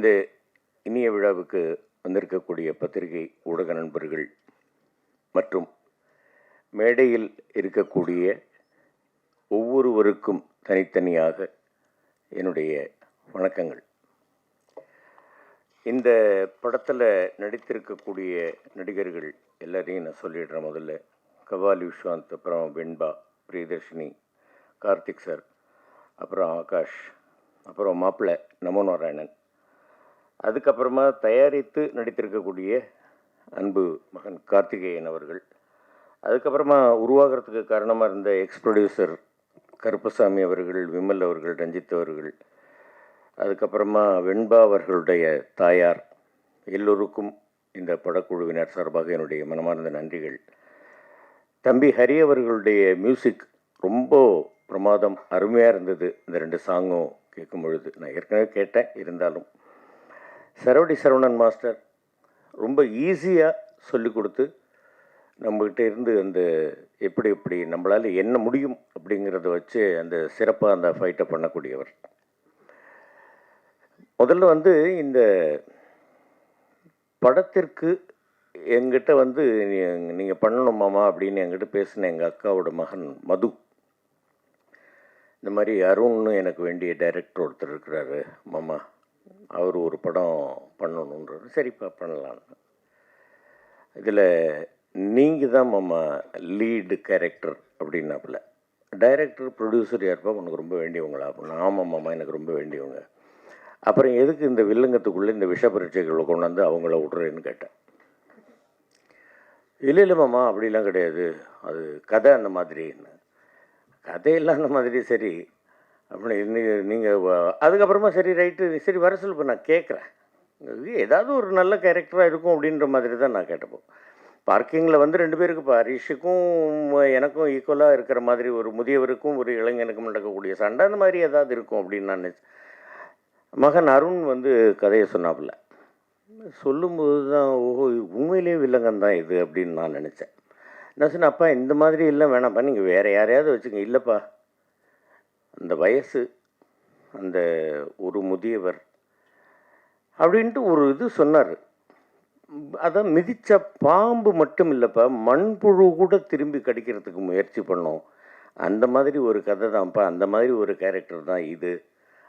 இந்த இனிய விழாவுக்கு வந்திருக்கக்கூடிய பத்திரிகை ஊடக நண்பர்கள் மற்றும் மேடையில் இருக்கக்கூடிய ஒவ்வொருவருக்கும் தனித்தனியாக என்னுடைய வணக்கங்கள். இந்த படத்தில் நடித்திருக்கக்கூடிய நடிகர்கள் எல்லாரையும் நான் சொல்லிடுறேன் முதல்ல. கவாலி விஸ்வாந்த் அப்புறம் வெண்பா பிரியதர்ஷினி கார்த்திக் சார் அப்புறம் ஆகாஷ் அப்புறம் மாப்பிள்ளை நமோ நாராயணன் அதுக்கப்புறமா தயாரித்து நடித்திருக்கக்கூடிய அன்பு மகன் கார்த்திகேயன் அவர்கள். அதுக்கப்புறமா உருவாகிறதுக்கு காரணமாக இருந்த எக்ஸ் ப்ரொடியூசர் கருப்பசாமி அவர்கள் விமல் அவர்கள் ரஞ்சித் அவர்கள். அதுக்கப்புறமா வெண்பா அவர்களுடைய தாயார். எல்லோருக்கும் இந்த படக்குழுவினர் சார்பாக என்னுடைய மனமார்ந்த நன்றிகள். தம்பி ஹரி அவர்களுடைய மியூசிக் ரொம்ப பிரமாதம் அருமையாக இருந்தது. இந்த ரெண்டு சாங்கும் கேட்கும் பொழுது நான் ஏற்கனவே கேட்டேன் இருந்தாலும். சரவடி சரவணன் மாஸ்டர் ரொம்ப ஈஸியாக சொல்லி கொடுத்து நம்மக்கிட்ட இருந்து அந்த எப்படி எப்படி நம்மளால் என்ன முடியும் அப்படிங்கிறத வச்சு அந்த சிறப்பாக அந்த ஃபைட்டை பண்ணக்கூடியவர். முதல்ல வந்து இந்த படத்திற்கு எங்கிட்ட வந்து நீங்கள் பண்ணணும் மாமா அப்படின்னு என்கிட்ட பேசின எங்கள் அக்காவோட மகன் மது. இந்த மாதிரி அருண்னு எனக்கு வேண்டிய டைரக்டர் ஒருத்தர் இருக்கிறாரு மாமா. அவர் ஒரு படம் பண்ணணுன்றார். சரிப்பா பண்ணலாம். இதில் நீங்கள் தான் மாமா லீடு கேரக்டர் அப்படின்னாப்புல. டைரக்டர் ப்ரொடியூசர் யாருப்பா உனக்கு ரொம்ப வேண்டியவங்களா? அப்படின்னா. ஆமாம் மாமா எனக்கு ரொம்ப வேண்டியவங்க. அப்புறம் எதுக்கு இந்த வில்லங்கத்துக்குள்ளே இந்த விஷ பரீட்சைகளை கொண்டாந்து அவங்கள விட்றேன்னு கேட்டேன். இல்லை இல்லை மாமா அப்படிலாம் கிடையாது. அது கதை அந்த மாதிரின்னு கதையெல்லாம் அந்த மாதிரி. சரி அப்படி நீங்கள் நீங்கள் அதுக்கப்புறமா சரி ரைட்டு சரி வர சொல்லு இப்போ நான் கேட்குறேன் ஏதாவது ஒரு நல்ல கேரக்டராக இருக்கும் அப்படின்ற மாதிரி தான் நான் கேட்டப்போ. பார்க்கிங்கில் வந்து ரெண்டு பேருக்கு இப்போ ஹரிஷுக்கும் எனக்கும் ஈக்குவலாக இருக்கிற மாதிரி ஒரு முதியவருக்கும் ஒரு இளைஞனுக்கும் நடக்கக்கூடிய சண்டை அந்த மாதிரி ஏதாவது இருக்கும் அப்படின்னு நான் நினச்சேன் மகன் அருண் வந்து கதையை சொன்னாப்புல. சொல்லும்போது தான் ஓஹோ உண்மையிலேயே வில்லங்கம் தான் இது அப்படின்னு நான் நினச்சேன். நான் சொன்னேன் அப்பா இந்த மாதிரி இல்லை வேணாம்ப்பா. நீங்கள் வேறு யாரையாவது வச்சுங்க இல்லைப்பா அந்த வயசு அந்த ஒரு முதியவர் அப்படின்ட்டு ஒரு இது சொன்னார். அதான் மிதித்த பாம்பு மட்டும் இல்லைப்பா மண்புழு கூட திரும்பி கடிக்கிறதுக்கு முயற்சி பண்ணோம். அந்த மாதிரி ஒரு கதை தான்ப்பா அந்த மாதிரி ஒரு கேரக்டர் தான் இது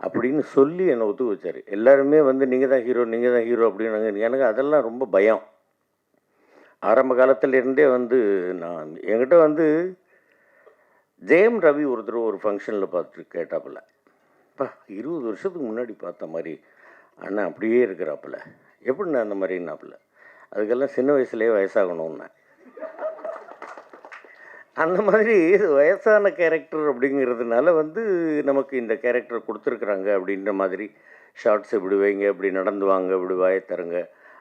அப்படின்னு சொல்லி என்னை ஒத்து வச்சார். எல்லாருமே வந்து நீங்கள் தான் ஹீரோ நீங்கள் தான் ஹீரோ அப்படின்னு எனக்கு அதெல்லாம் ரொம்ப பயம். ஆரம்ப காலத்துல இருந்தே வந்து நான் என்கிட்ட வந்து ஜெயம் ரவி ஒருத்தர் ஒரு ஃபங்க்ஷனில் பார்த்துட்டு கேட்டாப்புல இப்போ இருபது வருஷத்துக்கு முன்னாடி பார்த்த மாதிரி அண்ணன் அப்படியே இருக்கிறாப்புல. எப்படிண்ணா அந்த மாதிரின்னாப்புல? அதுக்கெல்லாம் சின்ன வயசுலேயே வயசாகணும்னா அந்த மாதிரி வயசான கேரக்டர் அப்படிங்கிறதுனால வந்து நமக்கு இந்த கேரக்டர் கொடுத்துருக்குறாங்க அப்படின்ற மாதிரி ஷார்ட்ஸ் இப்படி வைங்க இப்படி நடந்து வாங்க இப்படி வாயை தருங்க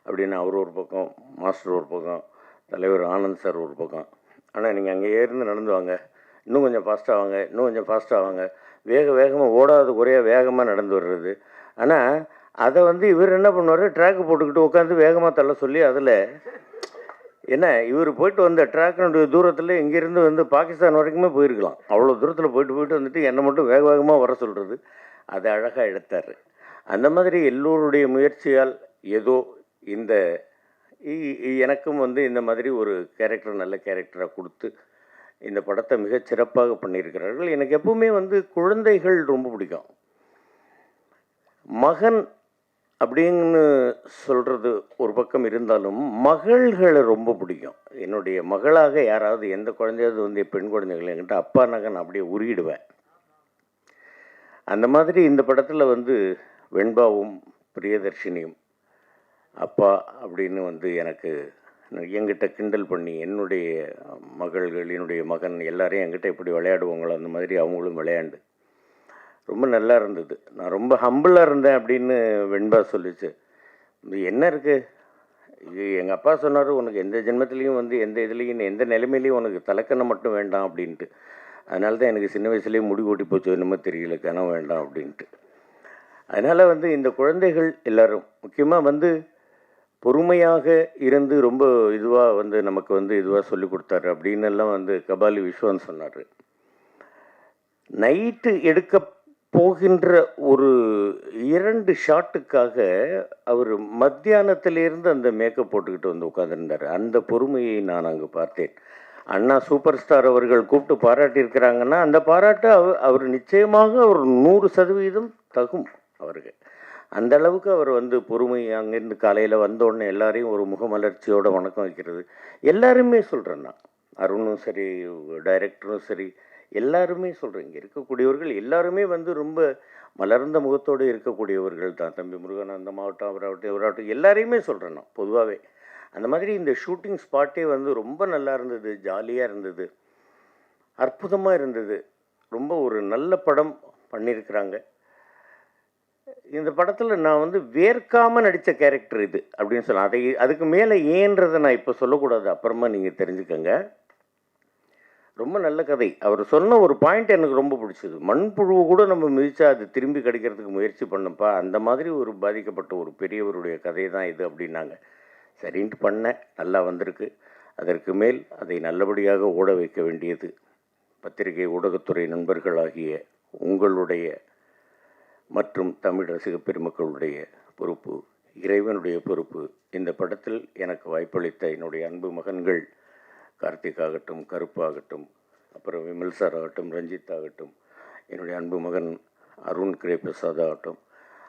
அப்படின்னு அவர் ஒரு பக்கம் மாஸ்டர் ஒரு பக்கம் தலைவர் ஆனந்த் சார் ஒரு பக்கம். ஆனால் நீங்கள் அங்கே ஏறிந்து நடந்து வாங்க. இன்னும் கொஞ்சம் ஃபாஸ்ட்டாக வாங்க இன்னும் கொஞ்சம் ஃபாஸ்ட்டாக வாங்க. வேக வேகமாக ஓடாத குறையாக வேகமாக நடந்து வர்றது. ஆனால் அதை வந்து இவர் என்ன பண்ணுவார்? ட்ராக்கு போட்டுக்கிட்டு உட்காந்து வேகமாக தள்ள சொல்லி அதில் என்ன இவர் போயிட்டு வந்த ட்ராக்கினுடைய தூரத்தில் இங்கேருந்து வந்து பாகிஸ்தான் வரைக்குமே போயிருக்கலாம். அவ்வளோ தூரத்தில் போயிட்டு போயிட்டு வந்துட்டு என்னை மட்டும் வேக வேகமாக வர சொல்கிறது அதை அழகாக எடுத்தார். அந்த மாதிரி எல்லோருடைய முயற்சியால் ஏதோ இந்த இ- எனக்கும் வந்து இந்த மாதிரி ஒரு கேரக்டர் நல்ல கேரக்டராக கொடுத்து இந்த படத்தை மிகச் சிறப்பாக பண்ணியிருக்கிறார்கள். எனக்கு எப்பவுமே வந்து குழந்தைகள் ரொம்ப பிடிக்கும். மகன் அப்படின்னு சொல்கிறது ஒரு பக்கம் இருந்தாலும் மகள்களை ரொம்ப பிடிக்கும். என்னுடைய மகளாக யாராவது எந்த குழந்தையாவது வந்து பெண் குழந்தைகள் என்கிட்ட அப்பா நகன் அப்படியே உருகிடுவேன். அந்த மாதிரி இந்த படத்தில் வந்து வெண்பாவும் பிரியதர்ஷினியும் அப்பா அப்படின்னு வந்து எனக்கு என்கிட்ட கிண்டல் பண்ணி என்னுடைய மகள்கள் என்னுடைய மகன் எல்லாரையும் என்கிட்ட எப்படி விளையாடுவாங்களோ அந்த மாதிரி அவங்களும் விளையாண்டு. ரொம்ப நல்லா இருந்தது. நான் ரொம்ப ஹம்பிளாக இருந்தேன் அப்படின்னு வெண்பா சொல்லிச்சு. இது என்ன இருக்குது இது எங்கள் அப்பா சொன்னார் உனக்கு எந்த ஜென்மத்துலேயும் வந்து எந்த இதுலேயும் எந்த நிலைமையிலையும் உனக்கு தலைக்கணம் மட்டும் வேண்டாம் அப்படின்ட்டு. அதனால தான் எனக்கு சின்ன வயசுலேயே முடி ஓட்டி போச்சு என்னமோ தெரியல கனம் வேண்டாம் அப்படின்ட்டு. அதனால் வந்து இந்த குழந்தைகள் எல்லாரும் முக்கியமாக வந்து பொறுமையாக இருந்து ரொம்ப இதுவாக வந்து நமக்கு வந்து இதுவாக சொல்லி கொடுத்தாரு அப்படின்னு எல்லாம் வந்து கபாலி விஸ்வன் சொன்னார். நைட்டு எடுக்க போகின்ற ஒரு இரண்டு ஷாட்டுக்காக அவர் மத்தியானத்திலிருந்து அந்த மேக்கப் போட்டுக்கிட்டு வந்து உட்காந்துருந்தார் அந்த பொறுமையை நான் அங்கே பார்த்தேன். அண்ணா சூப்பர் ஸ்டார் அவர்கள் கூப்பிட்டு பாராட்டியிருக்கிறாங்கன்னா அந்த பாராட்டு அவர் அவர் நிச்சயமாக ஒரு நூறு சதவீதம் தகும் அவருக்கு. அந்த அளவுக்கு அவர் வந்து பொறுமை அங்கேருந்து காலையில் வந்தோடனே எல்லாரையும் ஒரு முகமலர்ச்சியோட வணக்கம் வைக்கிறது. எல்லாருமே சொல்கிறேன் நான். அருணும் சரி டைரக்டரும் சரி எல்லாருமே சொல்கிறேன் இங்கே இருக்கக்கூடியவர்கள் எல்லாருமே வந்து ரொம்ப மலர்ந்த முகத்தோடு இருக்கக்கூடியவர்கள் தான். தம்பி முருகன் அந்த மாவட்டம் அவராகட்டும் இவராகட்டும் எல்லாரையுமே சொல்கிறேன் நான் பொதுவாகவே அந்த மாதிரி இந்த ஷூட்டிங் ஸ்பாட்டே வந்து ரொம்ப நல்லா இருந்தது ஜாலியாக இருந்தது அற்புதமாக இருந்தது. ரொம்ப ஒரு நல்ல படம் பண்ணியிருக்கிறாங்க. இந்த படத்தில் நான் வந்து வேர்க்காமல் நடித்த கேரக்டர் இது அப்படின்னு சொல்லலாம். அதை அதுக்கு மேலே ஏன்றதை நான் இப்போ சொல்லக்கூடாது. அப்புறமா நீங்கள் தெரிஞ்சுக்கோங்க. ரொம்ப நல்ல கதை. அவர் சொன்ன ஒரு பாயிண்ட் எனக்கு ரொம்ப பிடிச்சது. மண்புழுவை கூட நம்ம மிதிச்சா அது திரும்பி கிடைக்கிறதுக்கு முயற்சி பண்ணப்பா. அந்த மாதிரி ஒரு பாதிக்கப்பட்ட ஒரு பெரியவருடைய கதை தான் இது அப்படின்னாங்க. சரின்ட்டு பண்ணேன். நல்லா வந்திருக்கு. அதற்கு மேல் அதை நல்லபடியாக ஓட வைக்க வேண்டியது பத்திரிகை ஊடகத்துறை நண்பர்களாகிய உங்களுடைய மற்றும் தமிழ் ரசிக பெருமக்களுடைய பொறுப்பு இறைவனுடைய பொறுப்பு. இந்த படத்தில் எனக்கு வாய்ப்பளித்த என்னுடைய அன்பு மகன்கள் கார்த்திக் ஆகட்டும் கருப்பாகட்டும் அப்புறம் விமல் சார் ஆகட்டும் ரஞ்சித் ஆகட்டும் என்னுடைய அன்பு மகன் அருண் கே. பிரசாத் ஆகட்டும்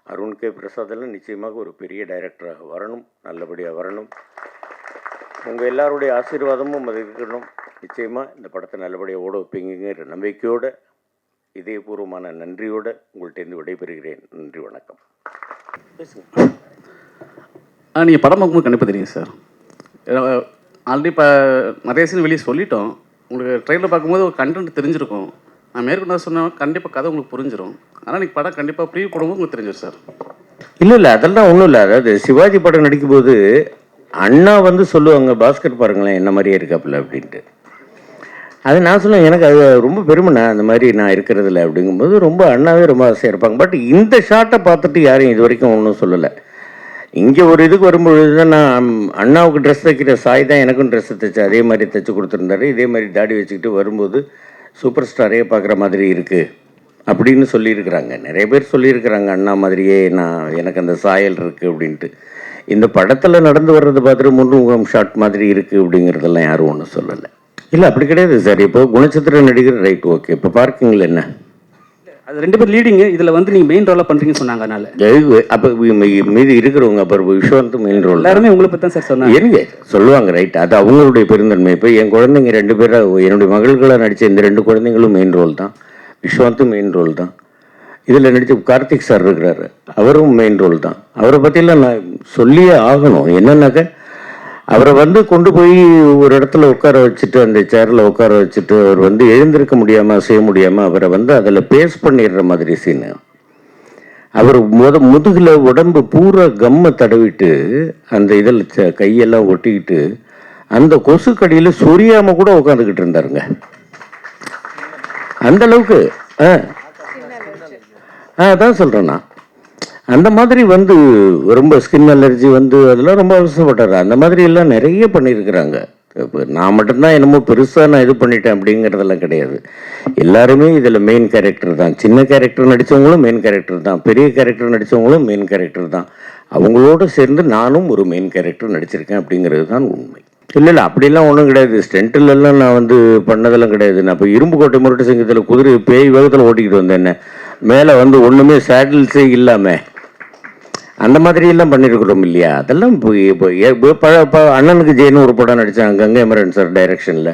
அருண் கே. பிரசாதெல்லாம் நிச்சயமாக ஒரு பெரிய டைரக்டராக வரணும் நல்லபடியாக வரணும். உங்கள் எல்லாருடைய ஆசீர்வாதமும் அது இருக்கணும் நிச்சயமாக இந்த படத்தை நல்லபடியாக ஓட வைப்பீங்கிற நம்பிக்கையோடு இதயபூர்வமான நன்றியோடு உங்கள்கிட்டேருந்து விடைபெறுகிறேன். நன்றி வணக்கம். பேசுங்க. ஆ நீங்கள் படம் பார்க்கும்போது கண்டிப்பாக தெரியும் சார். ஆல்ரெடி இப்போ நிறைய சீன் வெளியே சொல்லிட்டோம். உங்களுக்கு ட்ரெயிலில் பார்க்கும்போது ஒரு கண்டென்ட் தெரிஞ்சிருக்கும். நான் மேற்கொண்டு சொன்னேன் கண்டிப்பாக கதை உங்களுக்கு புரிஞ்சிடும் ஆனால் நீங்கள் படம் கண்டிப்பாக ப்ரீ போடும்போது உங்களுக்கு தெரிஞ்சிடும் சார். இல்லை இல்லை அதெல்லாம் ஒன்றும் இல்லை. அதாவது சிவாஜி படம் நடிக்கும்போது அண்ணா வந்து சொல்லுவாங்க பாஸ்கர் பாருங்களேன் என்ன மாதிரியே இருக்காப்புல அப்படின்ட்டு. அது நான் சொல்லுவேன் எனக்கு அது ரொம்ப பெருமைண்ணா அந்த மாதிரி நான் இருக்கிறதில்ல அப்படிங்கும்போது ரொம்ப அண்ணாவே ரொம்ப ஆசையாக இருப்பாங்க. பட் இந்த ஷாட்டை பார்த்துட்டு யாரும் இது வரைக்கும் ஒன்றும் சொல்லலை. இங்கே ஒரு இதுக்கு வரும்பொழுது தான் நான் அண்ணாவுக்கு ட்ரெஸ் தைக்கிற சாய் தான் எனக்கும் ட்ரெஸ் தைச்சு அதே மாதிரி தைச்சு கொடுத்துருந்தாரு. இதே மாதிரி தாடி வச்சுக்கிட்டு வரும்போது சூப்பர் ஸ்டாரே பார்க்குற மாதிரி இருக்குது அப்படின்னு சொல்லியிருக்கிறாங்க. நிறைய பேர் சொல்லியிருக்கிறாங்க அண்ணா மாதிரியே நான் எனக்கு அந்த சாயல் இருக்குது அப்படின்ட்டு. இந்த படத்தில் நடந்து வர்றது பார்த்துட்டு முன்னுகம் ஷாட் மாதிரி இருக்குது அப்படிங்கிறதெல்லாம் யாரும் ஒன்றும் சொல்லலை. இல்லை அப்படி கிடையாது சார். இப்போ குணச்சித்திர நடிகர் ரைட் ஓகே. இப்போ பார்க்கிங்கில் என்ன? அது ரெண்டு பேர் லீடிங்கு இதில் வந்து நீங்கள் மெயின் ரோலாக பண்ணுறீங்கன்னு சொன்னாங்க அதனால. அப்போ மீதி இருக்கிறவங்க அப்புறம் விஸ்வந்த் மெயின் ரோல் எல்லாருமே உங்களை பற்றி தான் சார் சொன்னாங்க. இருங்க சொல்லுவாங்க ரைட். அது அவங்களுடைய பெருந்தன்மை. இப்போ என் குழந்தைங்க ரெண்டு பேரும் என்னுடைய மகள்களாக நடித்த இந்த ரெண்டு குழந்தைங்களும் மெயின் ரோல் தான். விஸ்வந்தும் மெயின் ரோல் தான். இதில் நடித்த கார்த்திக் சார் இருக்கிறாரு. அவரும் மெயின் ரோல் தான். அவரை பற்றிலாம் நான் சொல்லியே ஆகணும். என்னன்னாக்க அவரை வந்து கொண்டு போய் ஒரு இடத்துல உட்கார வச்சுட்டு அந்த சேரில் உட்கார வச்சுட்டு அவர் வந்து எழுந்திருக்க முடியாமல் செய்ய முடியாமல் அவரை வந்து அதில் பேஸ் பண்ணிடுற மாதிரி சீனு அவர் முத முதுகில் உடம்பு பூரா கம்மை தடவிட்டு அந்த இதில் ச- கையெல்லாம் ஒட்டிக்கிட்டு அந்த கொசு கடியில் சொரியாமல் கூட உட்காந்துக்கிட்டு இருந்தாருங்க. அந்த அளவுக்கு ஆ. ஆ அதான் சொல்கிறேன் நான். அந்த மாதிரி வந்து ரொம்ப ஸ்கின் அலர்ஜி வந்து அதெல்லாம் ரொம்ப அவசரப்பட்டார் அந்த மாதிரி எல்லாம் நிறைய பண்ணியிருக்கிறாங்க. இப்போ நான் மட்டும்தான் என்னமோ பெருசாக நான் இது பண்ணிட்டேன் அப்படிங்கிறதெல்லாம் கிடையாது. எல்லாருமே இதில் மெயின் கேரக்டர் தான். சின்ன கேரக்டர் நடித்தவங்களும் மெயின் கேரக்டர் தான். பெரிய கேரக்டர் நடித்தவங்களும் மெயின் கேரக்டர் தான். அவங்களோட சேர்ந்து நானும் ஒரு மெயின் கேரக்டர் நடிச்சிருக்கேன் அப்படிங்கிறது தான் உண்மை. இல்லை இல்லை அப்படிலாம் ஒன்றும் கிடையாது. ஸ்டென்ட்டிலெல்லாம் நான் வந்து பண்ணதெல்லாம் கிடையாது. நான் இப்போ இரும்பு கோட்டை முரட்டு சங்கத்தில் குதிரை பேய் வேகத்தில் ஓட்டிக்கிட்டு வந்தேன் என்ன? மேலே வந்து ஒன்றுமே சேட்டில்ஸே இல்லாமல் அந்த மாதிரி எல்லாம் பண்ணியிருக்கிறோம் இல்லையா? அதெல்லாம் இப்போ பழ அண்ணனுக்கு ஜெயின்னு ஒரு படம் நடித்தேன் கங்கை மரன் சார் டைரக்ஷனில்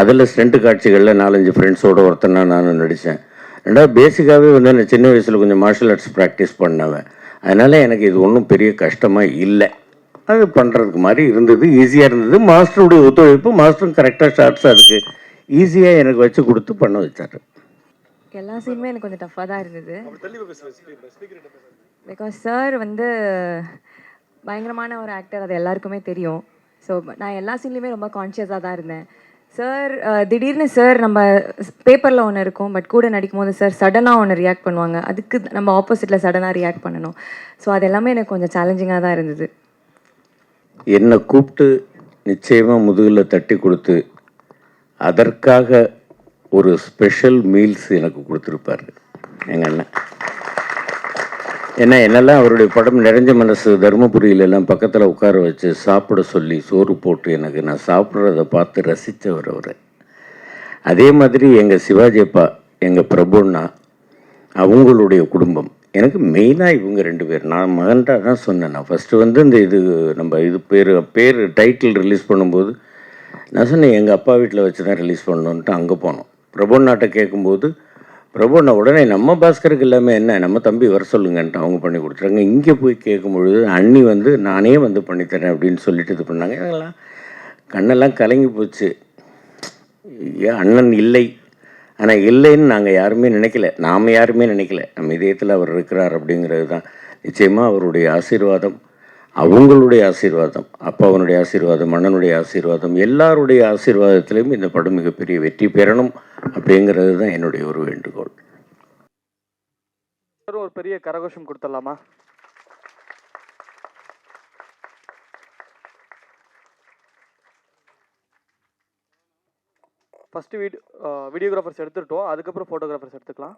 அதில் ஸ்டண்ட் காட்சிகளில் நாலஞ்சு ஃப்ரெண்ட்ஸோட ஒருத்தனா நானும் நடித்தேன் ரெண்டாவது பேசிக்காகவே வந்து நான் சின்ன வயசில் கொஞ்சம் மார்ஷல் ஆர்ட்ஸ் ப்ராக்டிஸ் பண்ணவன் அதனால் எனக்கு இது ஒன்றும் பெரிய கஷ்டமாக இல்லை. அது பண்ணுறதுக்கு மாதிரி இருந்தது ஈஸியாக இருந்தது. மாஸ்டருடைய ஒத்துழைப்பு மாஸ்டரும் கரெக்டாக ஷார்ட்ஸ் அதுக்கு ஈஸியாக எனக்கு வச்சு கொடுத்து பண்ண வச்சார். எல்லா சீனுமே எனக்கு கொஞ்சம் டஃப்பாக தான் இருந்தது. பிகாஸ் சார் வந்து பயங்கரமான ஒரு ஆக்டர் அது எல்லாருக்குமே தெரியும். ஸோ நான் எல்லா சீன்லையுமே ரொம்ப கான்ஷியஸாக தான் இருந்தேன். சார் திடீர்னு சார் நம்ம பேப்பரில் ஒன்று இருக்கும் பட் கூட நடிக்கும் போது சார் சடனாக ஒன்று ரியாக்ட் பண்ணுவாங்க. அதுக்கு நம்ம ஆப்போசிட்டில் சடனாக ரியாக்ட் பண்ணணும். ஸோ அது எல்லாமே எனக்கு கொஞ்சம் சேலஞ்சிங்காக தான் இருந்தது. என்னை கூப்பிட்டு நிச்சயமாக முதுகில் தட்டி கொடுத்து அதற்காக ஒரு ஸ்பெஷல் மீல்ஸ் எனக்கு கொடுத்துருப்பாரு. எங்கள் அண்ணன். ஏன்னா என்னெல்லாம் அவருடைய படம் நிறைஞ்ச மனசு தருமபுரியிலெல்லாம் பக்கத்தில் உட்கார வச்சு சாப்பிட சொல்லி சோறு போட்டு எனக்கு நான் சாப்பிட்றத பார்த்து ரசித்தவர் அவர். அதே மாதிரி எங்கள் சிவாஜி அப்பா எங்கள் பிரபுன்னா அவங்களுடைய குடும்பம். எனக்கு மெயினாக இவங்க ரெண்டு பேர். நான் மகன்டா தான் சொன்னேன். நான் ஃபஸ்ட்டு வந்து இந்த இது நம்ம இது பேர் பேர் டைட்டில் ரிலீஸ் பண்ணும்போது நான் சொன்னேன் எங்கள் அப்பா வீட்டில் வச்சு தான் ரிலீஸ் பண்ணணுன்ட்டு அங்கே போனோம். பிரபுன்னாட்ட நாட்டை கேட்கும்போது பிரபு நான் உடனே நம்ம பாஸ்கருக்கு இல்லாமல் என்ன? நம்ம தம்பி வர சொல்லுங்கன்ட்டு அவங்க பண்ணி கொடுத்துறாங்க இங்கே போய் கேட்கும் பொழுது அண்ணி வந்து நானே வந்து பண்ணித்தரேன் அப்படின்னு சொல்லிட்டு இது பண்ணாங்க. அதெல்லாம் கண்ணெல்லாம் கலங்கி போச்சு. ஏன் அண்ணன் இல்லை. ஆனால் இல்லைன்னு நாங்கள் யாருமே நினைக்கல. நாம் யாருமே நினைக்கல. நம்ம இதயத்தில் அவர் இருக்கிறார் அப்படிங்கிறது தான். நிச்சயமாக அவருடைய ஆசீர்வாதம் அவங்களுடைய ஆசீர்வாதம் அப்பாவனுடைய ஆசீர்வாதம் அண்ணனுடைய ஆசீர்வாதம் எல்லாருடைய ஆசீர்வாதத்திலையும் இந்த படம் மிகப்பெரிய வெற்றி பெறணும். அப்படிங்கிறது தான் என்னுடைய ஒரு வேண்டுகோள். ஒரு பெரிய கரகோஷம் கொடுத்துடலாமா? ஃபஸ்ட்டு வீடியோ வீடியோகிராஃபர்ஸ் எடுத்துட்டோம். அதுக்கப்புறம் ஃபோட்டோகிராஃபர்ஸ் எடுத்துக்கலாம்.